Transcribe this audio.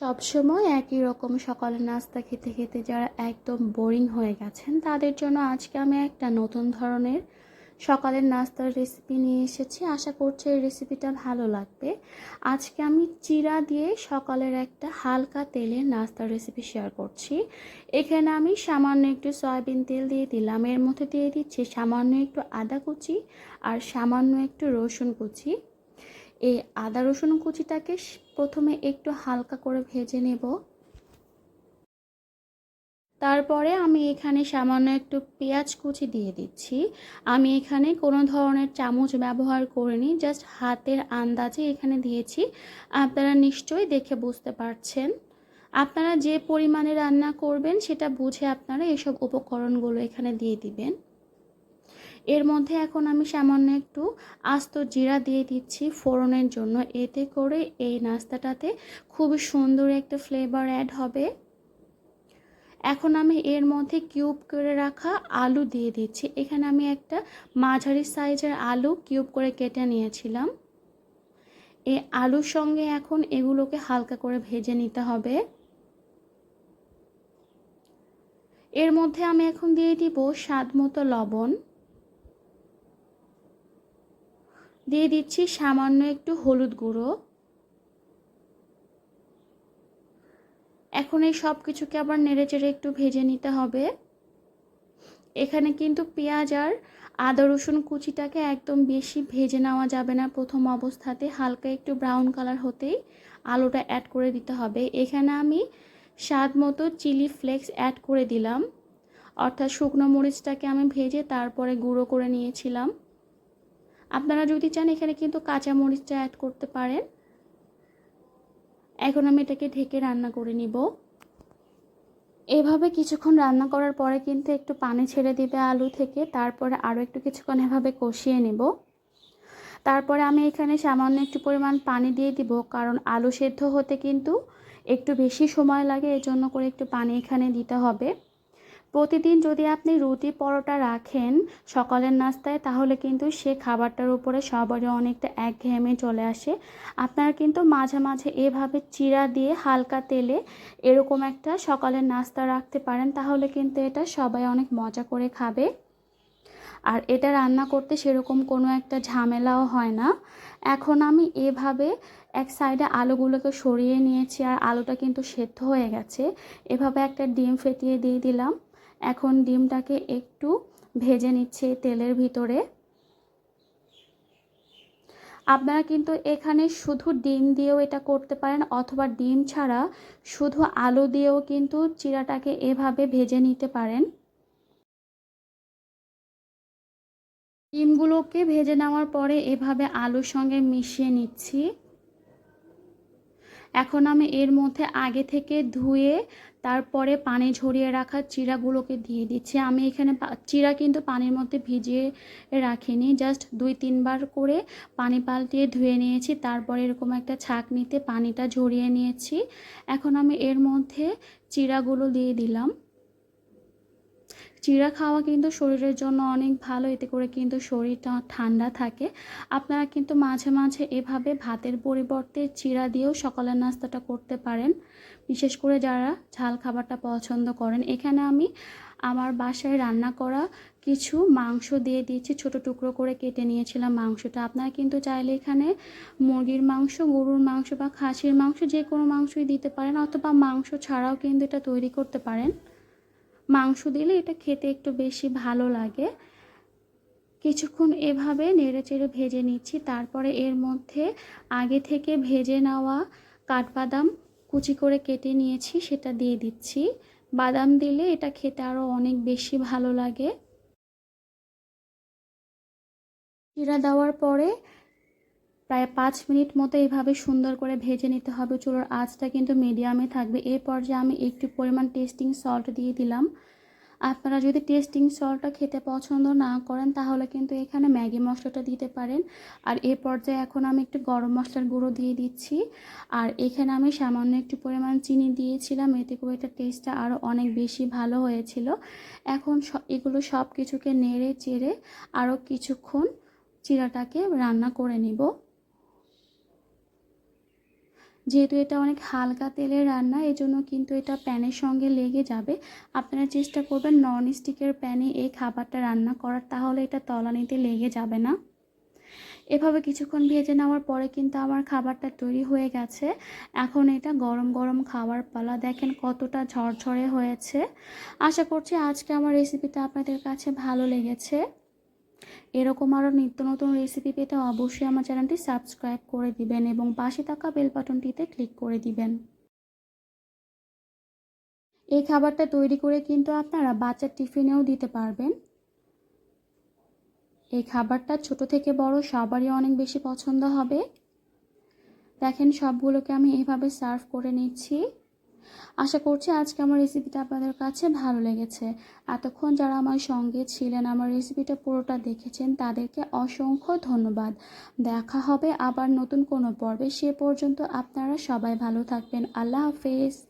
সবসময় একই রকম সকালের নাস্তা খেতে খেতে যারা একদম বোরিং হয়ে গেছেন, তাদের জন্য আজকে আমি একটা নতুন ধরনের সকালের নাস্তার রেসিপি নিয়ে এসেছি। আশা করছি এই রেসিপিটা ভালো লাগবে। আজকে আমি চিরা দিয়ে সকালের একটা হালকা তেলের নাস্তার রেসিপি শেয়ার করছি। এখানে আমি সামান্য একটু সয়াবিন তেল দিয়ে দিলাম। এর মধ্যে দিয়ে দিচ্ছি সামান্য একটু আদা কুচি আর সামান্য একটু রসুন কুচি। এই আদা রসুন কুচিটাকে প্রথমে একটু হালকা করে ভেজে নেব। তারপরে আমি এখানে সামান্য একটু পেঁয়াজ কুচি দিয়ে দিচ্ছি। আমি এখানে কোনো ধরনের চামচ ব্যবহার করিনি জাস্ট হাতের আন্দাজে এখানে দিয়েছি। আপনারা নিশ্চয়ই দেখে বুঝতে পারছেন। আপনারা যে পরিমাণে রান্না করবেন সেটা বুঝে আপনারা এসব উপকরণগুলো এখানে দিয়ে দিবেন। এর মধ্যে এখন আমি সামান্য একটু আস্ত জিরা দিয়ে দিচ্ছি ফোড়নের জন্য। এতে করে এই নাস্তাটাতে খুব সুন্দর একটা ফ্লেভার অ্যাড হবে। এখন আমি এর মধ্যে কিউব করে রাখা আলু দিয়ে দিচ্ছি। এখানে আমি একটা মাঝারি সাইজের আলু কিউব করে কেটে নিয়েছিলাম। এই আলুর সঙ্গে এখন এগুলোকে হালকা করে ভেজে নিতে হবে। এর মধ্যে আমি এখন দিয়ে দিব স্বাদ মতো লবণ। দিয়ে দিচ্ছি সামান্য একটু হলুদ গুঁড়ো। এখন এই সব কিছুকে আবার নেড়ে চেড়ে একটু ভেজে নিতে হবে। এখানে কিন্তু পেঁয়াজ আর আদা রসুন কুচিটাকে একদম বেশি ভেজে নেওয়া যাবে না প্রথম অবস্থাতে, হালকা একটু ব্রাউন কালার হতেই আলুটা অ্যাড করে দিতে হবে। এখানে আমি স্বাদ মতো চিলি ফ্লেক্স অ্যাড করে দিলাম। অর্থাৎ শুকনো মরিচটাকে আমি ভেজে তারপরে গুঁড়ো করে নিয়েছিলাম। আপনারা যদি চান, এখানে কিন্তু কাঁচা মরিচটা অ্যাড করতে পারেন। এখন আমি এটাকে ঢেকে রান্না করে নিব। এভাবে কিছুক্ষণ রান্না করার পরে কিন্তু একটু পানি ছেড়ে দিবে আলু থেকে, তারপরে আরও একটু কিছুক্ষণ এভাবে কষিয়ে নেব। তারপরে আমি এখানে সামান্য একটু পরিমাণ পানি দিয়ে দিব, কারণ আলু সেদ্ধ হতে কিন্তু একটু বেশি সময় লাগে, এজন্য করে একটু পানি এখানে দিতে হবে। প্রতিদিন যদি আপনি রুটি পরোটা রাখেন সকালের নাস্তায়, তাহলে কিন্তু সে খাবারটার উপরে সবারই অনেকটা একঘেয়েমে চলে আসে। আপনারা কিন্তু মাঝে মাঝে এভাবে চিরা দিয়ে হালকা তেলে এরকম একটা সকালের নাস্তা রাখতে পারেন, তাহলে কিন্তু এটা সবাই অনেক মজা করে খাবে। আর এটা রান্না করতে সেরকম কোনো একটা ঝামেলাও হয় না। এখন আমি এভাবে এক সাইডে আলুগুলোকে সরিয়ে নিয়েছি, আর আলুটা কিন্তু সেদ্ধ হয়ে গেছে। এভাবে একটা ডিম ফেটিয়ে দিয়ে দিলাম। এখন ডিমটাকে একটু ভেজে নিচ্ছে তেলের ভিতরে। আপনারা কিন্তু এখানে শুধু ডিম দিয়েও এটা করতে পারেন, অথবা ডিম ছাড়া শুধু আলু দিয়েও কিন্তু চিরাটাকে এভাবে ভেজে নিতে পারেন। ডিমগুলোকে ভেজে নেওয়ার পরে এভাবে আলুর সঙ্গে মিশিয়ে নিচ্ছি। এখন আমি এর মধ্যে আগে থেকে ধুয়ে তারপরে পানি ঝরিয়ে রাখা চিরাগুলোকে দিয়ে দিচ্ছি। আমি এখানে চিরা কিন্তু পানির মধ্যে ভিজিয়ে রাখিনি। জাস্ট দুই, তিনবার করে পানি পাল্টিয়ে ধুয়ে নিয়েছি। তারপরে এরকম একটা ছাঁকনিতে পানিটা ঝরিয়ে নিয়েছি। এখন আমি এর মধ্যে চিরাগুলো দিয়ে দিলাম। চিড়া খাওয়া কিন্তু শরীরের জন্য অনেক ভালো। এতে করে কিন্তু শরীরটা ঠান্ডা থাকে। আপনারা কিন্তু মাঝে মাঝে এভাবে ভাতের পরিবর্তে চিড়া দিয়েও সকালের নাস্তাটা করতে পারেন। বিশেষ করে যারা ঝাল খাবারটা পছন্দ করেন। এখানে আমি আমার বাসায় রান্না করা কিছু মাংস দিয়ে দিয়েছি। ছোট টুকরো করে কেটে নিয়েছিলাম মাংসটা। আপনারা কিন্তু চাইলে এখানে মুরগির মাংস, গরুর মাংস বা খাসির মাংস যে কোনো মাংসই দিতে পারেন। অথবা মাংস ছাড়াও কিন্তু এটা তৈরি করতে পারেন। মাংস দিলে এটা খেতে একটু বেশি ভালো লাগে। কিছুক্ষণ এভাবে নেড়ে চেড়ে ভেজে নিচ্ছি। তারপরে এর মধ্যে আগে থেকে ভেজে নেওয়া কাঠবাদাম কুচি করে কেটে নিয়েছি, সেটা দিয়ে দিচ্ছি। বাদাম দিলে এটা খেতে আরও অনেক বেশি ভালো লাগে। জিরা দেওয়ার পরে প্রায় পাঁচ মিনিট মতো এইভাবে সুন্দর করে ভেজে নিতে হবে। চুলোর আঁচটা কিন্তু মিডিয়ামে থাকবে। এই পর্যায়ে আমি একটু পরিমাণ টেস্টিং সল্ট দিয়ে দিলাম। আপনারা যদি টেস্টিং সল্টটা খেতে পছন্দ না করেন, তাহলে কিন্তু এখানে ম্যাগি মশলাটা দিতে পারেন। আর এ পর্যায়ে এখন আমি একটু গরম মশলার গুঁড়ো দিয়ে দিচ্ছি। আর এখানে আমি সামান্য একটু পরিমাণ চিনি দিয়েছিলাম। এতে করে এটা টেস্টটা আরও অনেক বেশি ভালো হয়েছিল। এখন এগুলো সব কিছুকে নেড়ে চেড়ে আরও কিছুক্ষণ চিরাটাকে রান্না করে নিব। যেহেতু এটা অনেক হালকা তেলের রান্না এই জন্য কিন্তু এটা প্যানের সঙ্গে লেগে যাবে। আপনারা চেষ্টা করবেন নন স্টিকের প্যানে এই খাবারটা রান্না করার, তাহলে এটা তলানিতে লেগে যাবে না। এভাবে কিছুক্ষণ ভেজে নেওয়ার পরে কিন্তু আমার খাবারটা তৈরি হয়ে গেছে। এখন এটা গরম গরম খাওয়ার পালা। দেখেন কতটা ঝরঝরে হয়েছে। আশা করছি আজকে আমার রেসিপিটা আপনাদের কাছে ভালো লেগেছে। এরকম আরও নিত্য নতুন রেসিপি পেতে অবশ্যই আমার চ্যানেলটি সাবস্ক্রাইব করে দিবেন এবং পাশে থাকা বেল বাটনটিতে ক্লিক করে দিবেন। এই খাবারটা তৈরি করে কিন্তু আপনারা বাচ্চার টিফিনেও দিতে পারবেন। এই খাবারটা ছোট থেকে বড় সবারই অনেক বেশি পছন্দ হবে। দেখেন সবগুলোকে আমি এইভাবে সার্ভ করে নিচ্ছি। আশা করছি আজকে আমার রেসিপিটা আপনাদের কাছে ভালো লেগেছে। এতক্ষণ যারা আমার সঙ্গে ছিলেন, আমার রেসিপিটা পুরোটা দেখেছেন, তাদেরকে অসংখ্য ধন্যবাদ। দেখা হবে আবার নতুন কোনো পর্বে। সে পর্যন্ত আপনারা সবাই ভালো থাকবেন। আল্লাহ হাফেজ।